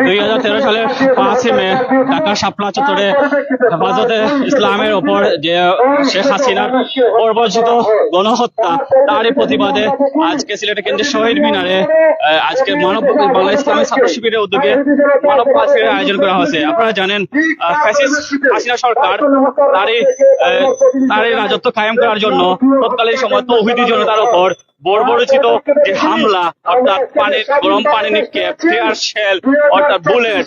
দুই হাজার তেরো সালের পাঁচই মে ঢাকা শাপলা চত্বরে হেফাজতে ইসলামের ওপর যে শেখ হাসিনার গণহত্যা তারই প্রতিবাদে আজকে সিলেট কেন্দ্রের শহীদ মিনারে আজকে মানব বাংলা ছাত্র শিবিরের উদ্যোগে মানব পাঁচের আয়োজন করা হয়েছে। আপনারা জানেন হাসিনা সরকার তারই তারই রাজত্ব কায়েম করার জন্য তৎকালীন সময় তৌহিদি জনতার উপর বর্বরচিত যে হামলা অর্থাৎ পানি গরম পানি নিক্ষেপ শেল অর্থাৎ বুলেট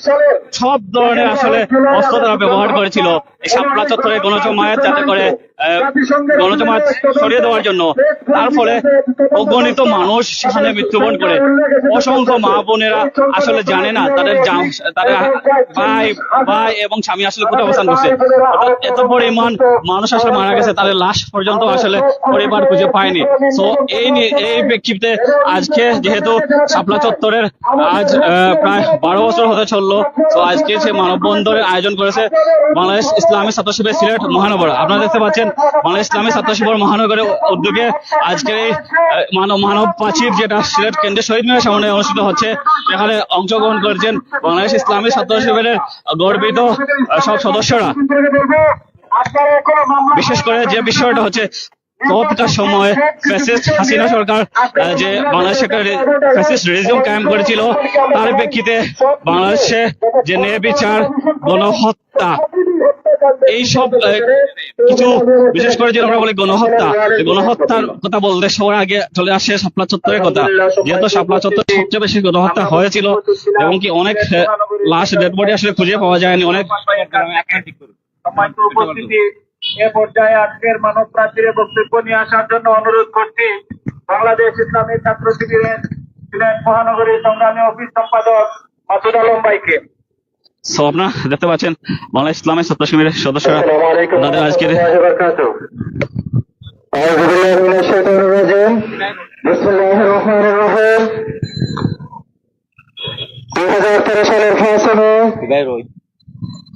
সব ধরনের আসলে অস্ত্র তারা ব্যবহার করেছিল। এই শাপলা চত্বরে গণজমায়েত যাতে করে গণজমায়েত সরিয়ে দেওয়ার জন্য। তার ফলে অগণিত মানুষ সেখানে মৃত্যুবরণ করে। অসংখ্য মা বোনেরা আসলে জানে না তাদের তাদের ভাই ভাই এবং স্বামী আসলে কোথায় অবস্থান করছে? অর্থাৎ এত পরিমাণ মানুষ আসলে মারা গেছে তাদের লাশ পর্যন্ত আসলে পরিবার খুঁজে পায়নি। তো এই নিয়ে- এই প্রেক্ষিতে আজকে যেহেতু শাপলা চত্বরের আজ প্রায় বারো বছর হতে চলল, তো আজকে সে মানববন্ধনের আয়োজন করেছে বাংলাদেশ ইসলামী ছাত্র শিবির সিলেট মহানগর। আপনারা দেখতে পাচ্ছেন, বাংলাদেশ ইসলামী ছাত্র শিবির মহানগরের উদ্যোগে আজকের এই মানব মানব প্রাচীর যেটা সিলেট কেন্দ্রের শহীদ মিনারের সামনে অনুষ্ঠিত হচ্ছে এখানে অংশগ্রহণ করেছেন বাংলাদেশ ইসলামী ছাত্র শিবিরের গর্বিত সব সদস্যরা। বিশেষ করে যে বিষয়টা হচ্ছে সবটা সময় ফ্যাসিস্ট হাসিনা সরকার যে বাংলাদেশে একটা ফ্যাসিস্ট রেজিম কায়েম করেছিল, তার প্রেক্ষিতে বাংলাদেশে যে ন্যায় বিচার গণহত্যা, এইসব কিছু বিশেষ করে যে আমরা বলি গণহত্যা গণহত্যার কথা বলতে সবার আগে চলে আসে শাপলা চত্বরের কথা। যেহেতু শাপলা চত্বর সবচেয়ে বেশি গণহত্যা হয়েছিল, এবং কি অনেক লাশ ডেড বডি আসলে খুঁজে পাওয়া যায়নি, অনেক এ পর্যায়ে আজকের মানব প্রাচীরে বক্তব্য নিয়ে আসার জন্য অনুরোধ করছি বাংলাদেশ ইসলামী ছাত্র শিবিরের সিলেট মহানগরী সংগ্রামী অফিস সম্পাদক মাসুদ আলম ভাইকে। সো দেখতে পাচ্ছেন বাংলা ইসলামী ছাত্র শিবিরের সদস্যরা তাদের আজকের দুই হাজার তেরো সালের ফাঁস হবে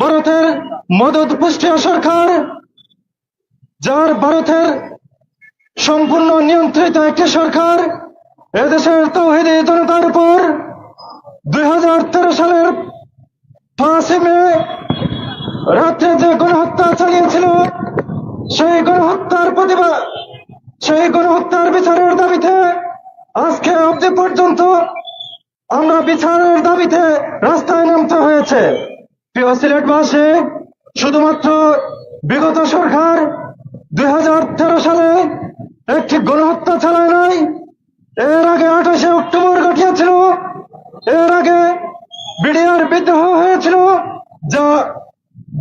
ভারতের মদত পুষ্টিয় সরকার, যার ভারতের সম্পূর্ণ নিয়ন্ত্রিত একটি সরকার, এদেশের তৌহিদি জনতার উপর দুই হাজার তেরো সালের পাঁচই মে রাত্রে যে গণহত্যা চালিয়েছিল, সেই গণহত্যার প্রতিবাদ, সেই গণহত্যার বিচারের দাবিতে আজকে অবধি পর্যন্ত আমরা বিচারের দাবিতে রাস্তায় নামতে হয়েছে। প্রিয় সিলেটবাসী, শুধুমাত্র বিগত সরকার দুই হাজার সালে একটি গণহত্যা চালায় নাই। এর আগে আঠাশে অক্টোবর ঘটিয়েছিল। এর আগে বিডিআর বিদ্রোহ হয়েছিল, যা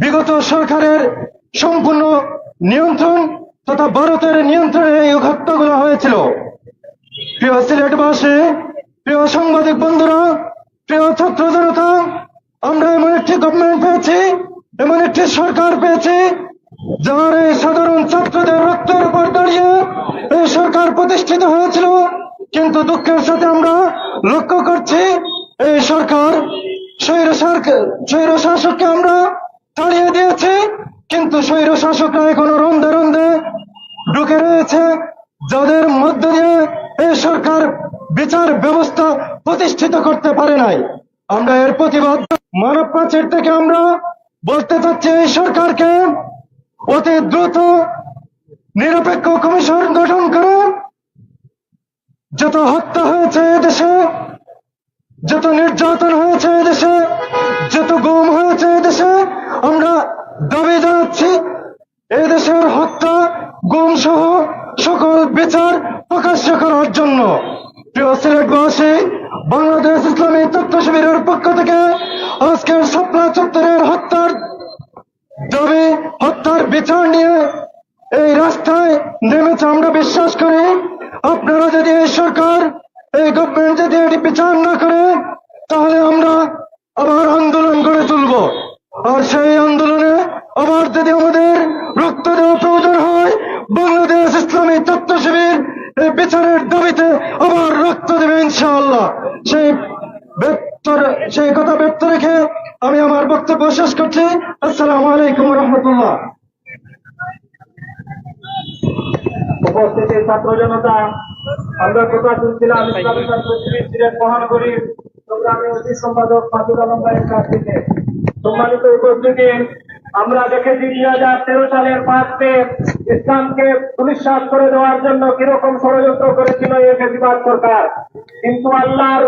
বিগত সরকারের সম্পূর্ণ নিয়ন্ত্রণ তথা ভারতের নিয়ন্ত্রণে এই হত্যাগুলো হয়েছিল। প্রিয় সিলেটবাসী, প্রিয় সাংবাদিক বন্ধুরা, প্রিয় ছাত্র জনতা আমরা এমন একটি গভর্নমেন্ট পেয়েছি, এমন একটি সরকার পেয়েছি, যার এই সাধারণ ছাত্রদের রক্তের উপর দাঁড়িয়ে এই সরকার প্রতিষ্ঠিত হয়েছিল। কিন্তু দুঃখের সাথে আমরা লক্ষ্য করছি, এই সরকার স্বৈর শাসককে আমরা তাড়িয়ে দিয়েছি, কিন্তু স্বৈর শাসকরা এখনও রন্ধে রন্ধে ঢুকে রয়েছে, যাদের মধ্য দিয়ে এই সরকার বিচার ব্যবস্থা প্রতিষ্ঠিত করতে পারে নাই। আমরা এর প্রতিবাদ মানব প্রাচীর থেকে আমরা বলতে চাচ্ছি এই সরকারকে অতি দ্রুত নিরপেক্ষ কমিশন গঠন করে যত হত্যা হয়েছে দেশে, যত নির্যাতন হয়েছে দেশে, যত গুম হয়েছে দেশে, আমরা দাবি জানাচ্ছি এদেশের হত্যা গুম সহ সকল বিচার প্রকাশ্য করার জন্য। প্রিয় সিলেটবাসী, বাংলাদেশ ইসলামী তথ্য শিবিরের পক্ষ থেকে চত্বরের হত্যার দাবি, হত্যার বিচার নিয়ে এই রাস্তায় নেমেছে। আমরা বিশ্বাস করি, আপনারা যদি এই সরকার, এই গভর্নমেন্ট যদি এটি বিচার না করে, তাহলে আমরা আবার আন্দোলন গড়ে তুলব। আর সেই আন্দোলনে আবার যদি আমাদের রক্ত দেওয়া প্রয়োজন হয়, বাংলাদেশ ইসলামী তত্ত্ব শিবির এই বিচারের দাবিতে আবার রক্ত দেবে ইনশাআল্লাহ। সেই ব্যক্ত সেই কথা ব্যক্ত রেখে আমি আমার বক্তব্য শেষ করছি। আসসালামু আলাইকুম রহমতুল্লাহ। উপস্থিতি ছাত্র জনতা আমরা কথা শুনছিলাম ইসলামী সিলেট মহানগরীর সংগ্রামী অতি সম্পাদক মাসুদ আলম ভাইয়ের কাছ থেকে সম্মানিত উপস্থিতি আমরা দেখেছি দুই হাজার তেরো সালের পাঁচ মে ইসলামকে পুলিশাস করে দেওয়ার জন্য কীরকম ষড়যন্ত্র করেছিল এই ফেসিবাদ সরকার। কিন্তু আল্লাহর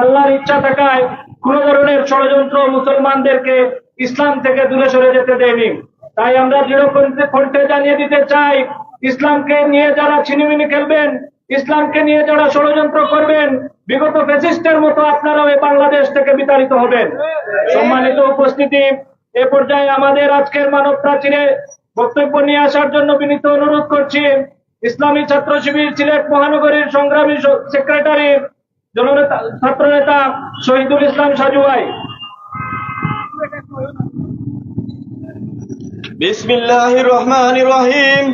আল্লাহর ইচ্ছা থাকায় কোন ধরনের ষড়যন্ত্র মুসলমানদেরকে ইসলাম থেকে দূরে সরে যেতে দেয়নি। তাই আমরা দৃঢ় কণ্ঠে- জানিয়ে দিতে চাই, ইসলামকে নিয়ে যারা ছিনিমিনি খেলবেন, ইসলামকে নিয়ে যারা ষড়যন্ত্র করবেন, বিগত ফেসিস্টের মতো আপনারাও এই বাংলাদেশ থেকে বিতাড়িত হবেন। সম্মানিত উপস্থিতি, এ পর্যায়ে আমাদের আজকের মানব প্রাচীরে বক্তব্য নিয়ে আসার জন্য বিনীত অনুরোধ করছি, ইসলামী ছাত্র শিবির সিলেট মহানগরীর সংগ্রামী সেক্রেটারি জননেতা, ছাত্রনেতা শহীদুল ইসলাম সাজু ভাই। বিসমিল্লাহ রহমান রহিম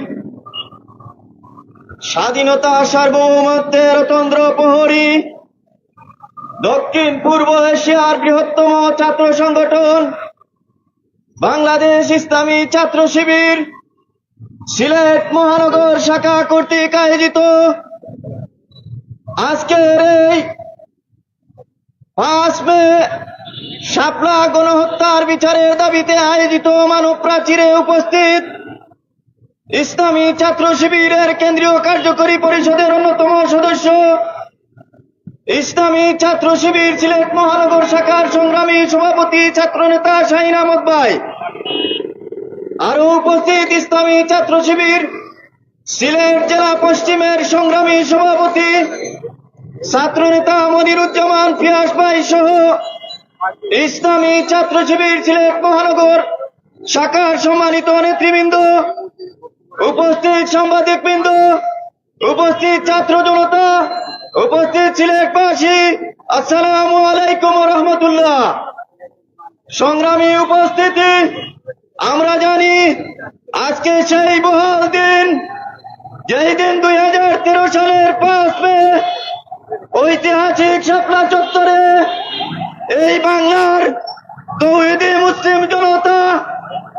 স্বাধীনতা সার্বভৌমত্বের তন্দ্র প্রহরী। দক্ষিণ পূর্ব এশিয়ার বৃহত্তম ছাত্র সংগঠন। বাংলাদেশ ইসলামী ছাত্র শিবির, সিলেট মহানগর শাখা কর্তৃক আয়োজিত আজকের এই পাঁচ মে শাপলা গণহত্যার বিচারের দাবিতে আয়োজিত মানব প্রাচীরে উপস্থিত ইসলামী ছাত্র শিবিরের কেন্দ্রীয় কার্যকরী পরিষদের অন্যতম সদস্য ইসলামী ছাত্র শিবির সিলেট মহানগর শাখার সংগ্রামী সভাপতি ছাত্র নেতা শাহিন আহমদ ভাই। আরও উপস্থিত ইসলামী ছাত্র শিবির সিলেট জেলা পশ্চিমের সংগ্রামী সভাপতি ছাত্র নেতা মনিরুজ্জামান পিয়াস ভাই সহ ইসলামী ছাত্র শিবির সিলেট মহানগর শাখার সম্মানিত নেতৃবৃন্দ, উপস্থিত সাংবাদিকবৃন্দ, উপস্থিত ছাত্র জনতা, উপস্থিত সিলেটবাসী, আসসালামু আলাইকুম রহমতুল্লাহ। সংগ্রামী উপস্থিতি, আমরা জানি আজকে সেই বহাল দিন, যেই দিন দুই হাজার তেরো সালের পাঁচ মে ঐতিহাসিক শাপলা চত্বরে এই বাংলার তৌহিদি মুসলিম জনতা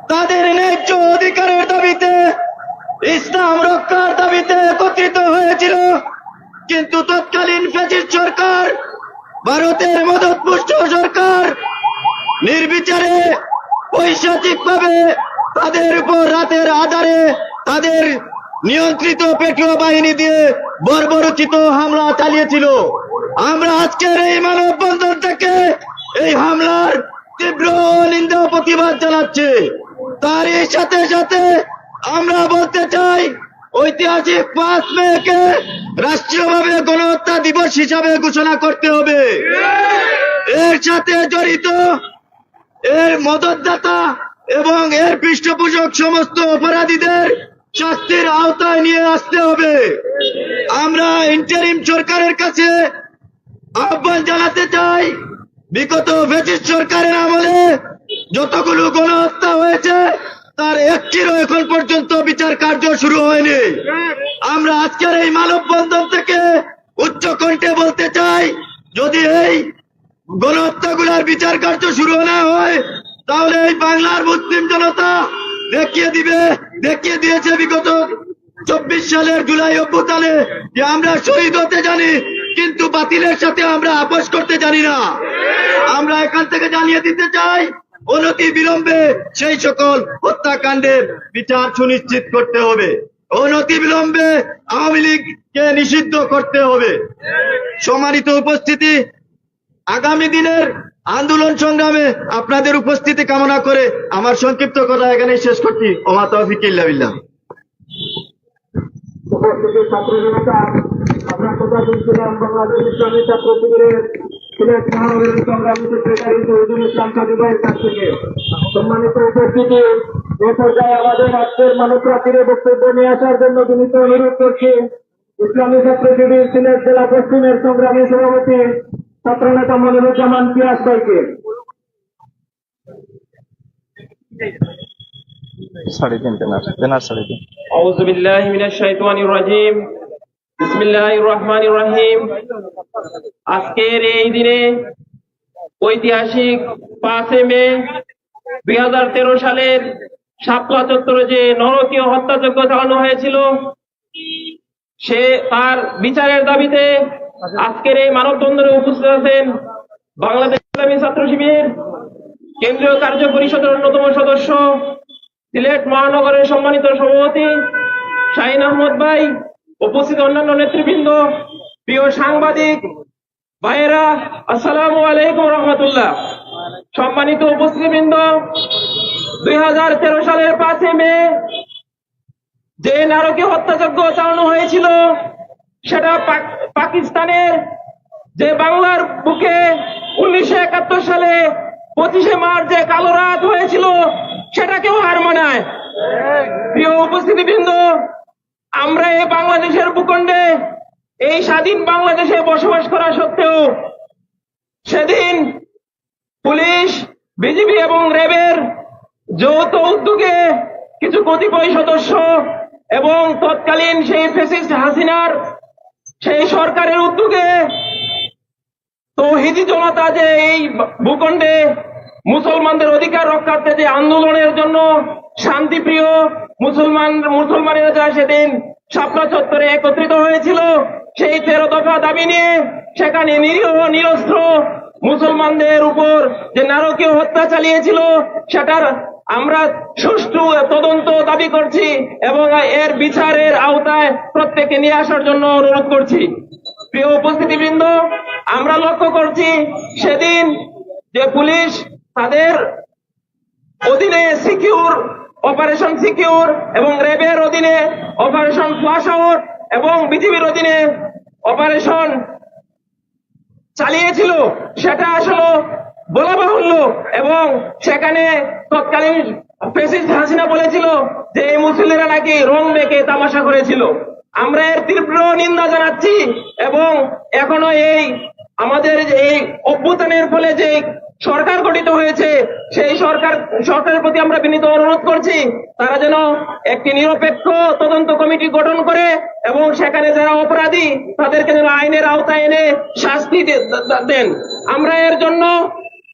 তাদের ন্যায্য অধিকারের দাবিতে ইসলাম রক্ষার দাবিতে একত্রিত হয়েছিল। কিন্তু তৎকালীন ফ্যাসিস্ট সরকার, ভারতের মদত পুষ্ট সরকার নির্বিচারে পৈশাচিক ভাবে তাদের উপর রাতের আধারে তাদের নিয়ন্ত্রিত পেট্রো বাহিনী দিয়ে বর্বরচিত হামলা চালিয়েছিল। আমরা আজকের এই মানববন্ধন থেকে এই হামলার তীব্র নিন্দা প্রতিবাদ জানাচ্ছি। তারই সাথে সাথে আমরা বলতে চাই, ঐতিহাসিক পাঁচ মেকে রাষ্ট্রীয়ভাবে গণহত্যা দিবস হিসাবে ঘোষণা করতে হবে। এর সাথে জড়িত এর মদতদাতা এবং এর পৃষ্ঠপোষক সমস্ত অপরাধীদের শাস্তির আওতায় নিয়ে আসতে হবে। আমরা ইন্টারিম সরকারের কাছে আহ্বান জানাতে চাই, বিগত ব্রিটিশ সরকারের আমলে যতগুলো গণহত্যা হয়েছে, তার একটিরও এখন পর্যন্ত বিচার কার্য শুরু হয়নি। আমরা আজকের এই মানববন্ধন থেকে উচ্চ কণ্ঠে বলতে চাই, যদি এই গণহত্যাগুলার বিচার কার্য শুরু না হয়, তাহলে এই বাংলার মুসলিম জনতা দেখিয়ে দিবে দেখিয়ে দিয়েছে বিগত চব্বিশ সালের জুলাই অভ্যুত্থানে যে আমরা শহীদ হতে জানি, কিন্তু বাতিলের সাথে আমরা আপোষ করতে জানি না। আমরা এখান থেকে জানিয়ে দিতে চাই, অনতি বিলম্বে সেই সকল হত্যাকাণ্ডের বিচার সুনিশ্চিত করতে হবে। অনতি বিলম্বে আওয়ামী লীগকে নিষিদ্ধ করতে হবে। সম্মানিত উপস্থিতি, আগামী দিনের আন্দোলন সংগ্রামে আপনাদের উপস্থিতি কামনা করে আমার সংক্ষিপ্ত কথা এখানেই শেষ করছি। ওমা ইসলামী ছাত্র শিবিরের সিলেট মহানগরীর সংগ্রামী সেক্রেটারি শহীদুল ইসলাম সাজু ভাইয়ের কাছ থেকে। সম্মানিত উপস্থিতি, এ পর্যায়ে আমাদের আজকের মানব বক্তব্য নিয়ে আসার জন্য সিলেট জেলা পশ্চিমের সংগ্রামী সভাপতি ছাত্রনেতা মনিরুজ্জামান পিয়াস ভাইকে সাড়ে তিন তেনার তেনার সাড়ে তিন أعوذ بالله من الشيطان الرجيم بسم الله الرحمن الرحيم আজকের এই দিনে ঐতিহাসিক পাঁচে মে দুই হাজার তেরো সালের শাপলা চত্বরে যে নরকীয় হত্যাযজ্ঞ চালানো হয়েছিল সে তার বিচারের দাবিতে আজকের এই মানববন্ধনে উপস্থিত আছেন বাংলাদেশ ইসলামী ছাত্র শিবির কেন্দ্রীয় কার্য পরিষদের অন্যতম সদস্য, সিলেট মহানগরের সম্মানিত সভাপতি শাহিন আহমদ ভাই, উপস্থিত অন্যান্য নেতৃবৃন্দ, প্রিয় সাংবাদিক ভাইয়েরা, আসসালামু আলাইকুম রহমতুল্লাহ। সম্মানিত উপস্থিতিবৃন্দ, দুই হাজার তেরো সালের পাঁচে মে যে নারকীয় হত্যাযজ্ঞ চালানো হয়েছিল, সেটা পাকিস্তানের যে বাংলার বুকে উনিশশো একাত্তর সালে পঁচিশে মার্চ যে কালো রাত হয়েছিল, সেটাকেও হার মানায়। প্রিয় উপস্থিতিবৃন্দ, আমরা এই বাংলাদেশের ভূখণ্ডে, এই স্বাধীন বাংলাদেশে বসবাস করা সত্ত্বেও সেদিন পুলিশ, বিজিবি এবং র্যাবের যৌথ উদ্যোগে কিছু কতিপয় সদস্য এবং তৎকালীন সেই ফেসিস্ট হাসিনার সেই সরকারের উদ্যোগে তৌহিদি জনতা যে এই ভূখণ্ডে মুসলমানদের অধিকার রক্ষার্থে যে আন্দোলনের জন্য শান্তিপ্রিয় মুসলমান, মুসলমানেরা যা সেদিন শাপলা চত্বরে একত্রিত হয়েছিল, সেই তেরো দফা দাবি নিয়ে সেখানে নিরীহ নিরস্ত্র মুসলমানদের উপর যে নারকীয় হত্যা চালিয়েছিল, সেটার আমরা সুষ্ঠু তদন্ত দাবি করছি এবং এর বিচারের আওতায় প্রত্যেকে নিয়ে আসার জন্য অনুরোধ করছি। প্রিয় উপস্থিতিবৃন্দ, আমরা লক্ষ্য করছি সেদিন যে পুলিশ তাদের অধীনে সিকিউর, অপারেশন সিকিউর এবং র্যাবের অধীনে অপারেশন ফ্লাশ আউট এবং বিজিবির অধীনে অপারেশন চালিয়েছিল, সেটা আসলে বলা বাহুল্য এবং সেখানে তৎকালীন প্রেসিডেন্ট হাসিনা বলেছিল যে এই মুসলিমরা নাকি রং মেখে তামাশা করেছিল। আমরা এর তীব্র নিন্দা জানাচ্ছি এবং এখনও এই আমাদের এই অভ্যুত্থানের ফলে যে সরকার গঠিত হয়েছে, সেই সরকার, সরকারের প্রতি আমরা বিনীত অনুরোধ করছি, তারা যেন একটি নিরপেক্ষ তদন্ত কমিটি গঠন করে এবং সেখানে যারা অপরাধী, তাদেরকে যেন আইনের আওতায় এনে শাস্তি দেন। আমরা এর জন্য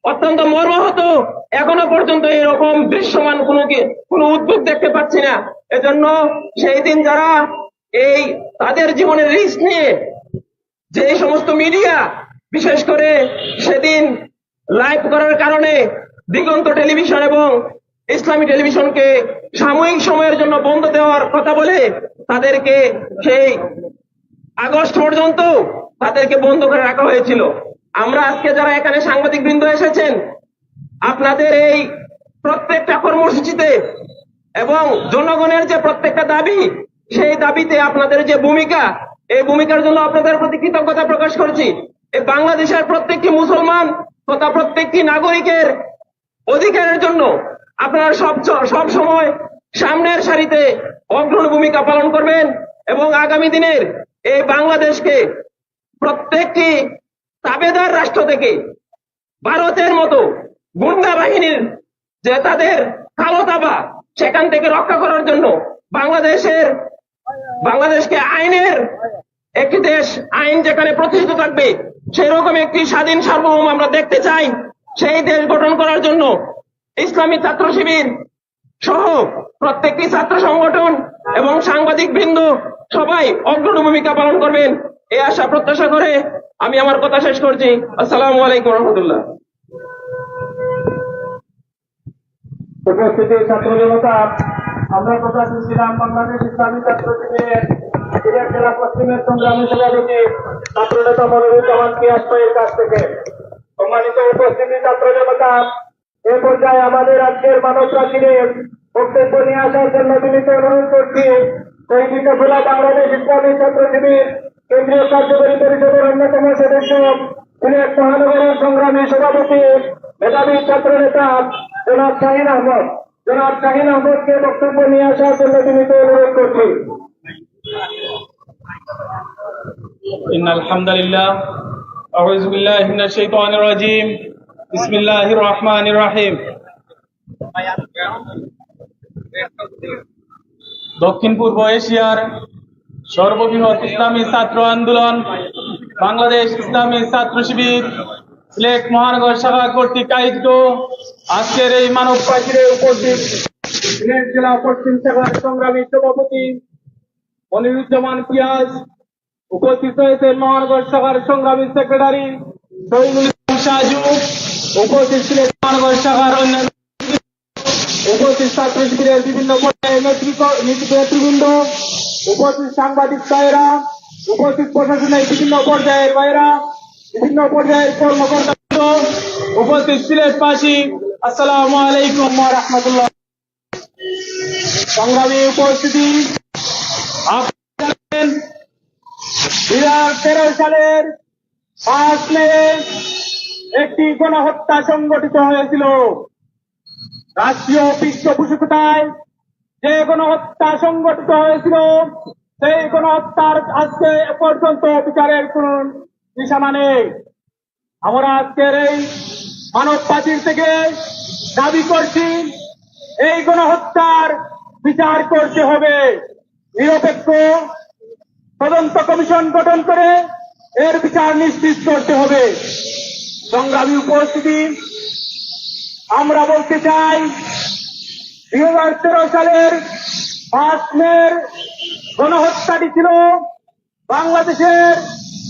অত্যন্ত মর্মাহত। এখনও পর্যন্ত এরকম দৃশ্যমান কোনো কোনো উদ্যোগ দেখতে পাচ্ছি না। এজন্য সেই দিন যারা এই তাদের জীবনের রিস্ক নিয়ে যে সমস্ত মিডিয়া বিশেষ করে সেদিন লাইভ করার কারণে দিগন্ত টেলিভিশন এবং ইসলামী টেলিভিশনকে সাময়িক সময়ের জন্য বন্ধ দেওয়ার কথা বলে তাদেরকে সেই আগস্ট পর্যন্ত তাদেরকে বন্ধ করে রাখা হয়েছিল। আমরা আজকে যারা এখানে সাংবাদিক বৃন্দ এসেছেন, আপনাদের এই প্রত্যেকটা কর্মসূচিতে এবং জনগণের যে প্রত্যেকটা দাবি, সেই দাবিতে আপনাদের যে ভূমিকা, এই ভূমিকার জন্য আপনাদের প্রতি কৃতজ্ঞতা প্রকাশ করছি। এই বাংলাদেশের প্রত্যেকটি মুসলমান তথা প্রত্যেকটি নাগরিকের অধিকারের জন্য আপনারা সব সব সময় সামনের সারিতে অগ্রণী ভূমিকা পালন করবেন এবং আগামী দিনের এই বাংলাদেশকে প্রত্যেকটি তাবেদার রাষ্ট্র থেকে ভারতের মতো গুন্ডা বাহিনীর যে তাদের কালো তাবা সেখান থেকে রক্ষা করার জন্য বাংলাদেশের, বাংলাদেশকে আইনের একটি দেশ, আইন যেখানে প্রতিষ্ঠিত থাকবে, সেরকম একটি স্বাধীন সার্বভৌম আমরা দেখতে চাই। সেই দেশ গঠন করার জন্য ইসলামী ছাত্র শিবির সহ প্রত্যেকটি ছাত্র সংগঠন এবং সাংবাদিক বৃন্দ সবাই অগ্রণী ভূমিকা পালন করবেন। এই আশা প্রত্যাশা করে আমি আমার কথা শেষ করছি। আসসালামু আলাইকুম রহমতুল্লাহ। উপস্থিতি ছাত্র জনতা আমরা প্রকাশ ছিলাম বাংলাদেশ ইসলামী ছাত্র জেলা পশ্চিমের সংগ্রামী ছাত্র নেতা পিয়াস কাছ থেকে। সম্মানিত উপস্থিতি ছাত্র জনতা এ পর্যায়ে আমাদের আজকের মানব প্রাচীরের বক্তব্য নিয়ে আসার জন্য বিনীত অনুরোধ করছি বাংলাদেশ ইসলামী ছাত্র শিবির কেন্দ্রীয় কার্যকরী পরিষদের অন্যতম সদস্য সিলেট মহানগরের সংগ্রামী সভাপতি মেধাবী ছাত্র নেতা জনাব শাহিন আহমদ জনাব শাহিন আহমদকে বক্তব্য নিয়ে আসার জন্য বিনীত অনুরোধ করছি إن الحمد لله أعوذ بالله من الشيطان الرجيم بسم الله الرحمن الرحيم দক্ষিণ পূর্ব এশিয়ার সর্ববৃহৎ ইসলামী ছাত্র আন্দোলন, বাংলাদেশ ইসলামী ছাত্র শিবির সিলেট মহানগর শাখা কর্তৃক আয়োজিত। আজকের এই মানব প্রাচীরে উপস্থিত সিলেট জেলা পশ্চিম শাখার সংগ্রামী সভাপতি মনিরুজ্জামান পিয়াজ, উপস্থিত হয়েছেন মহানগর শাখার সংগ্রামী সেক্রেটারি শহীদুল সাজু উপস্থিত ছিলেন মহানগর শাখার অন্যান্য উপস্থিত ছাত্র শিবিরের বিভিন্ন পর্যায়ের নেতৃত্ব- নেতৃবৃন্দ। উপস্থিত সাংবাদিক ভাইয়েরা, উপস্থিত প্রশাসনের বিভিন্ন পর্যায়ের ভাইয়েরা, বিভিন্ন পর্যায়ের কর্মকর্তা উপস্থিত সিলেটবাসী, আসসালামু আলাইকুম রাহমাতুল্লাহ। সংগ্রামী উপস্থিতি দুই তেরো সালের পাঁচ মে একটি গণহত্যা সংগঠিত হয়েছিল। রাষ্ট্রীয় পৃষ্ঠপোষকতায় যে গণহত্যা সংগঠিত হয়েছিল, সেই গণহত্যার আজকে এ পর্যন্ত বিচারের কোন নিশানা নেই। আমরা আজকের এই মানব প্রাচীর থেকে দাবি করছি, এই গণহত্যার বিচার করতে হবে। নিরপেক্ষ তদন্ত কমিশন গঠন করে এর বিচার নিশ্চিত করতে হবে। সংগ্রামী উপস্থিতি, আমরা বলতে চাই দুই হাজার তেরো সালের পাঁচ মের গণহত্যাটি ছিল বাংলাদেশের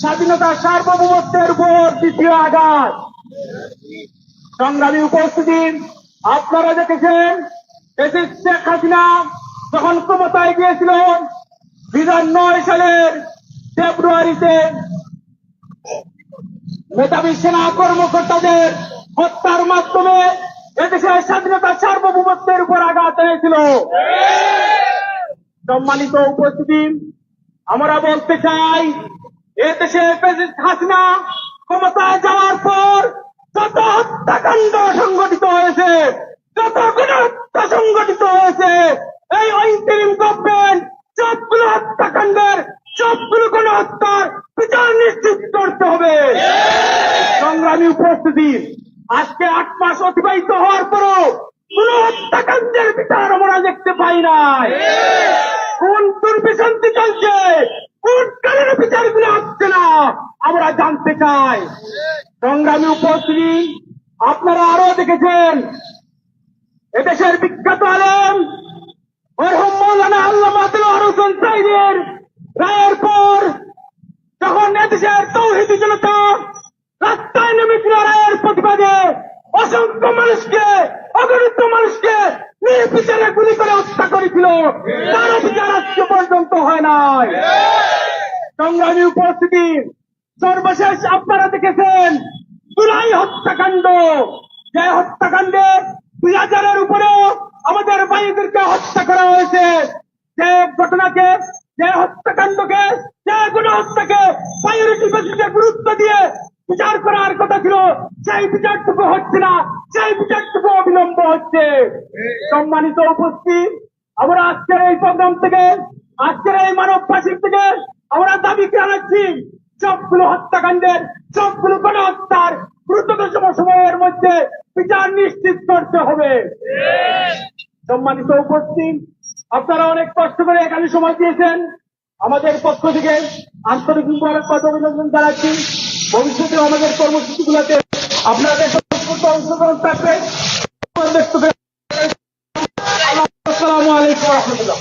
স্বাধীনতা সার্বভৌমত্বের উপর দ্বিতীয় আঘাত। সংগ্রামী উপস্থিতি, আপনারা দেখেছেন দেশের শেখ হাসিনা যখন ক্ষমতায় গিয়েছিল দুই নয় সালের ফেব্রুয়ারিতে মেধাবী সেনা কর্মকর্তাদের হত্যার মাধ্যমে এদেশের স্বাধীনতা সার্বভৌমত্বের উপর আঘাত এনেছিল। সম্মানিত উপস্থিতি, আমরা বলতে চাই, এদেশে হাসিনা ক্ষমতায় যাওয়ার পর যত হত্যাকাণ্ড সংগঠিত হয়েছে, যত গণহত্যা সংগঠিত হয়েছে এই অন্তরিম গভর্নমেন্ট সবগুলো হত্যাকাণ্ডের সবগুলো গণহত্যার বিচার নিশ্চিত করতে হবে সংগ্রামী উপস্থিতি আজকে আট মাস অতিবাহিত হওয়ার পরও কোন হত্যাকাণ্ডের বিচার আমরা দেখতে পাই নাই। কোন দুর্বিশান্তি চলছে, কোন কারণে বিচারগুলো হচ্ছে না, আমরা জানতে চাই। সংগ্রামী উপস্থিতি, আপনারা আরও দেখেছেন, এদেশের বিখ্যাত আলেম মৌলানা আল্লাহ সাইদের রায়ের পর যখন এদেশের তৌহিদি জনতা রাস্তায় নেমেছিল রায়ের প্রতিবাদে অসংখ্য মানুষকে, অগণিত মানুষকে নির্বিচারে গুলি করে হত্যা করেছিল। তারও বিচার আজকে পর্যন্ত হয় নাই। সংগ্রামী উপস্থিতি, সর্বশেষ আপনারা দেখেছেন জুলাই হত্যাকাণ্ড। যে হত্যাকাণ্ডে দুই হাজারের উপরেও আমাদের ভাইদেরকে হত্যা করা হয়েছে। যে ঘটনাকে, যে হত্যাকাণ্ডকে, যে কোনো হত্যাকে প্রায়োরিটি বেসিসে গুরুত্ব দিয়ে বিচার করার কথা ছিল সেই বিচারটুকু হচ্ছে না সেই বিচারটুকু অবিলম্ব হচ্ছে। সম্মানিত উপস্থিত, আমরা আজকের এই প্রোগ্রাম থেকে, আজকের এই মানব ফাঁসির থেকে আমরা দাবি জানাচ্ছি সবগুলো হত্যাকাণ্ডের সবগুলো গণহত্যার দ্রুততম সময়ের মধ্যে বিচার নিশ্চিত করতে হবে। সম্মানিত উপস্থিত, আপনারা অনেক কষ্ট করে এখানে সময় দিয়েছেন। আমাদের পক্ষ থেকে আন্তরিক মুবারকবাদ, অভিনন্দন জানাচ্ছি। ভবিষ্যতে আমাদের কর্মসূচি গুলাতে আপনাদের অংশগ্রহণ থাকবে। আসসালামু আলাইকুম রহমতুল্লাহ।